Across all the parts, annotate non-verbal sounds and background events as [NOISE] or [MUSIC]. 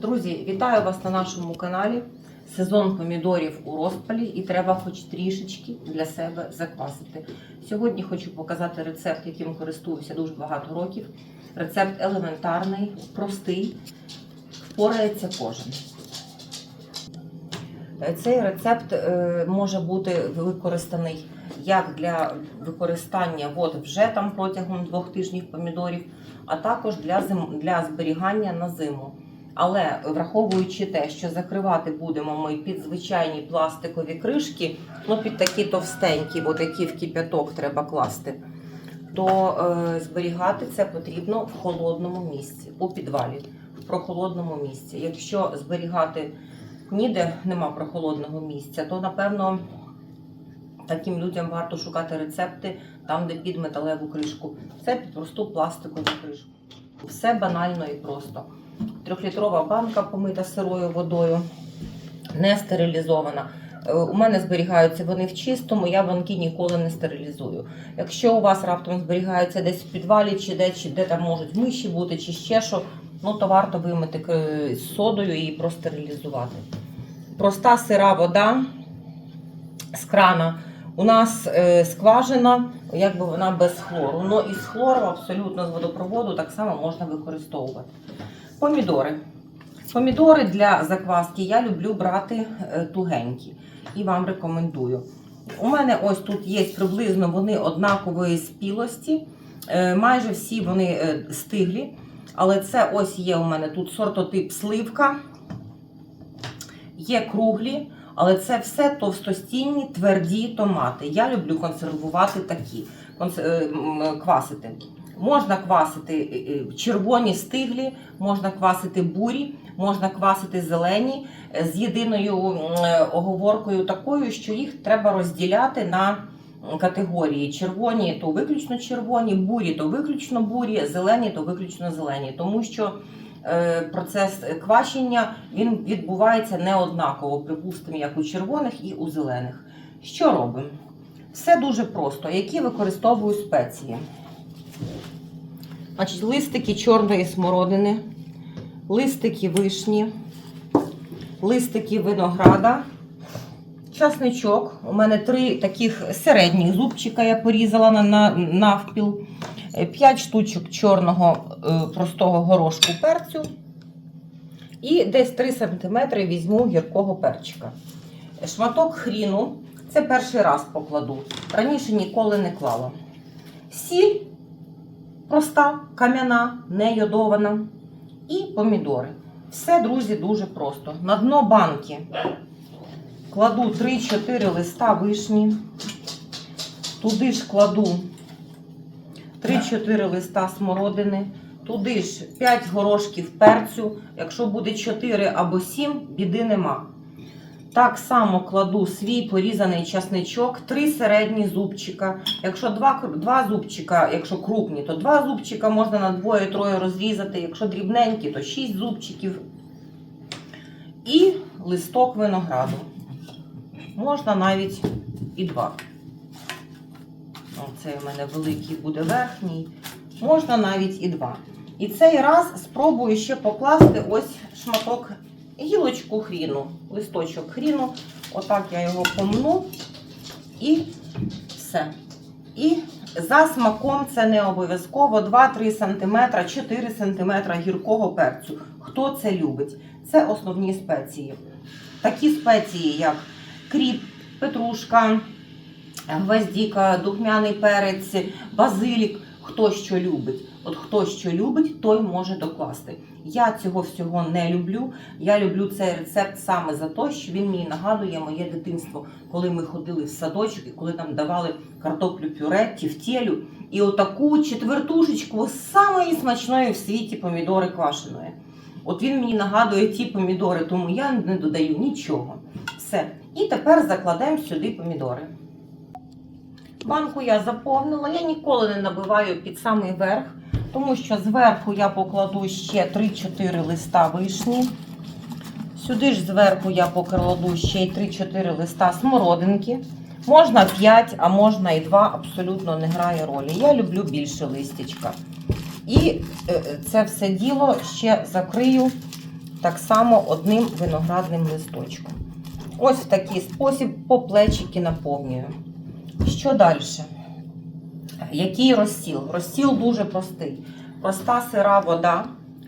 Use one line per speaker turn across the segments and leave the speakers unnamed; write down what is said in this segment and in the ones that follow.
Друзі, вітаю вас на нашому каналі. Сезон помідорів у розпалі і треба хоч трішечки для себе заквасити. Сьогодні хочу показати рецепт, яким користуюся дуже багато років. Рецепт елементарний, простий, впорається кожен. Цей рецепт е, може бути використаний як для використання от вже там протягом двох тижнів помідорів, а також для, зим, для зберігання на зиму. Але враховуючи те, що закривати будемо ми під звичайні пластикові кришки, ну під такі товстенькі, от які в кип'яток треба класти, то е, зберігати це потрібно в холодному місці, у підвалі, в прохолодному місці. Якщо зберігати ніде нема прохолодного місця, то напевно таким людям варто шукати рецепти там, де під металеву кришку. Це під просту пластикову кришку. Все банально і просто. Трьохлітрова банка помита сирою водою, не стерилізована. Е, У мене зберігаються вони в чистому, я банки ніколи не стерилізую. Якщо у вас раптом зберігаються десь в підвалі, чи де, чи де там можуть миші бути, чи ще що, ну то варто вимити з содою і простерилізувати. Проста сира вода з крана. У нас е, скважина, якби вона без хлору. Ну і з хлором абсолютно з водопроводу так само можна використовувати. Помідори. Помідори для закваски я люблю брати е, тугенькі і вам рекомендую. У мене ось тут є приблизно вони однакової спілості. Е, Майже всі вони е, стиглі. Але це ось є у мене тут сортотип сливка, є круглі, але це все товстостінні, тверді томати. Я люблю консервувати такі, квасити. Можна квасити е, е, червоні стиглі, можна квасити бурі, можна квасити зелені е, з єдиною оговоркою такою, що їх треба розділяти на категорії. Червоні то виключно червоні, бурі то виключно бурі, зелені то виключно зелені. Тому що процес квашення він відбувається неоднаково, припустимо, як у червоних і у зелених. Що робимо? Все дуже просто. Які використовую спеції? Значить, листики чорної смородини, листики вишні, листики винограда, часничок. У мене три таких середніх зубчика я порізала на, на навпіл. 5 штучок чорного е, простого горошку перцю. І десь 3 см візьму гіркого перчика. Шматок хріну. Це перший раз покладу. Раніше ніколи не клала. Сіль проста, кам'яна, не йодована. І помідори. Все, друзі, дуже просто. На дно банки кладу 3-4 листа вишні. Туди ж кладу 3-4 листа смородини. Туди ж 5 горошків перцю. Якщо буде 4 або 7, біди нема. Так само кладу свій порізаний часничок, 3 середні зубчика. Якщо 2, два зубчика, якщо крупні, то 2 зубчика можна на двоє-троє розрізати. Якщо дрібненькі, то 6 зубчиків. І листок винограду. Можна навіть і 2. Оцей у мене великий буде верхній. Можна навіть і 2. І цей раз спробую ще покласти ось шматок гілочку хріну, листочок хріну. Отак я його помну і все. І за смаком це не обов'язково 2-3 см, 4 см гіркого перцю. Хто це любить? Це основні спеції. Такі спеції, як кріп, петрушка, гвоздіка, духмяний перець, базилік. Хто що любить. От хто що любить, той може докласти. Я цього всього не люблю. Я люблю цей рецепт саме за те, що він мені нагадує моє дитинство, коли ми ходили в садочок і коли нам давали картоплю пюре, тівтєлю і отаку четвертушечку самої смачної в світі помідори квашеної. От він мені нагадує ті помідори, тому я не додаю нічого. Все. І тепер закладемо сюди помідори. Банку я заповнила. Я ніколи не набиваю під самий верх, тому що зверху я покладу ще 3-4 листа вишні. Сюди ж зверху я покладу ще й 3-4 листа смородинки. Можна 5, а можна і 2, абсолютно не грає ролі. Я люблю більше листячка. І е, це все діло ще закрию так само одним виноградним листочком. Ось в такий спосіб по плечики наповнюю. Що далі? Який розсіл? Розсіл дуже простий. Проста сира вода.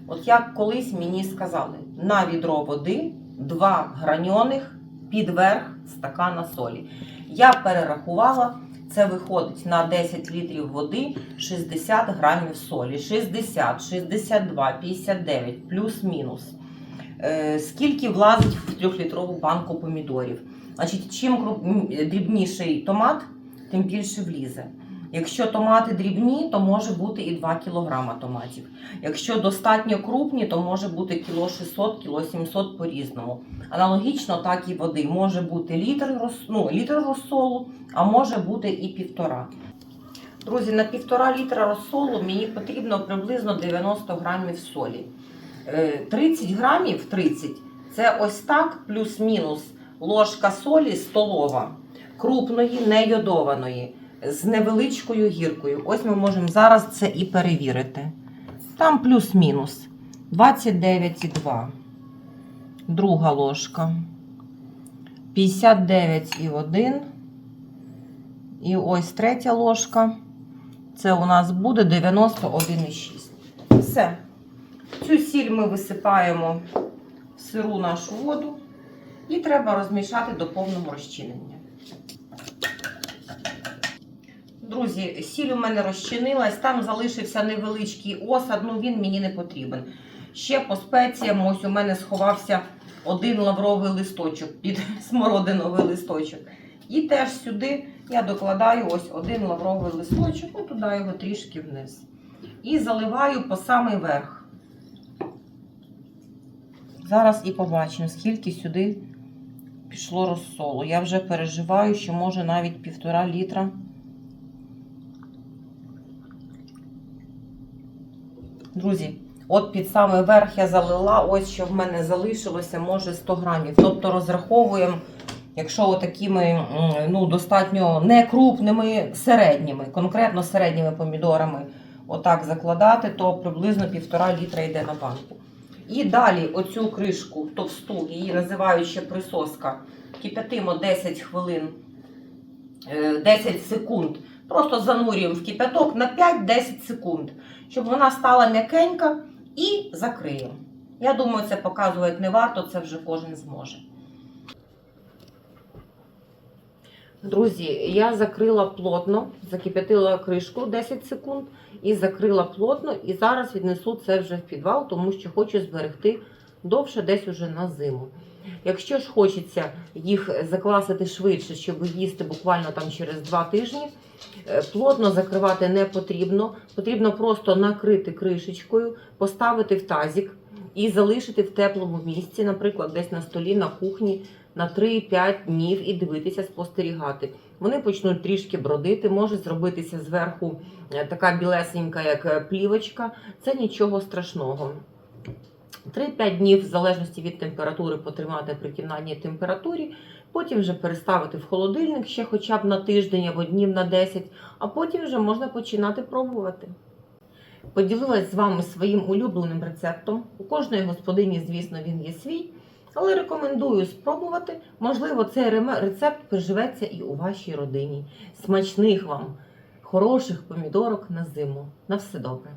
От як колись мені сказали, на відро води два граньоних під верх стакана солі. Я перерахувала, це виходить на 10 літрів води 60 грамів солі. 60, 62, 59, плюс-мінус. Е, Скільки влазить в трьохлітрову банку помідорів? Значить, чим дрібніший томат, тим більше влізе. Якщо томати дрібні, то може бути і 2 кг томатів. Якщо достатньо крупні, то може бути кіло 600, кіло 700 по-різному. Аналогічно, так і води. Може бути літр, ну, літр розсолу, а може бути і півтора. Друзі, на півтора літра розсолу мені потрібно приблизно 90 грамів солі. Е, 30 грамів 30 це ось так, плюс-мінус ложка солі столова, крупної, не йодованої, з невеличкою гіркою. Ось ми можемо зараз це і перевірити. Там плюс-мінус 29,2. Друга ложка. 59,1. І ось третя ложка. Це у нас буде 91,6. Все. Цю сіль ми висипаємо в сиру нашу воду і треба розмішати до повного розчинення. Друзі, сіль у мене розчинилась, там залишився невеличкий осад, ну він мені не потрібен. Ще по спеціям ось у мене сховався один лавровий листочок під [LAUGHS] смородиновий листочок. І теж сюди я докладаю ось один лавровий листочок, ну туди його трішки вниз. І заливаю по самий верх. Зараз і побачимо, скільки сюди пішло розсолу. Я вже переживаю, що може навіть півтора літра. Друзі, от під самий верх я залила, ось що в мене залишилося, може 100 грамів. Тобто розраховуємо, якщо отакими ну, достатньо не крупними, середніми, конкретно середніми помідорами отак закладати, то приблизно півтора літра йде на банку. І далі оцю кришку товсту, її називають ще присоска, кип'ятимо 10 хвилин, е, 10 секунд. Просто занурюємо в кип'яток на 5-10 секунд, щоб вона стала м'якенька і закриємо. Я думаю, це показувати не варто, це вже кожен зможе. Друзі, я закрила плотно, закип'ятила кришку 10 секунд і закрила плотно. І зараз віднесу це вже в підвал, тому що хочу зберегти довше десь уже на зиму. Якщо ж хочеться їх закласити швидше, щоб їсти буквально там через 2 тижні, е, плотно закривати не потрібно. Потрібно просто накрити кришечкою, поставити в тазик і залишити в теплому місці, наприклад, десь на столі, на кухні на 3-5 днів і дивитися, спостерігати. Вони почнуть трішки бродити, може зробитися зверху е, така білесенька, як е, плівочка. Це нічого страшного. 3-5 днів, в залежності від температури, потримати при кімнатній температурі, потім вже переставити в холодильник ще хоча б на тиждень або днів на 10, а потім вже можна починати пробувати. Поділилась з вами своїм улюбленим рецептом. У кожної господині, звісно, він є свій. Але рекомендую спробувати. Можливо, цей рецепт приживеться і у вашій родині. Смачних вам, хороших помідорок на зиму. На все добре!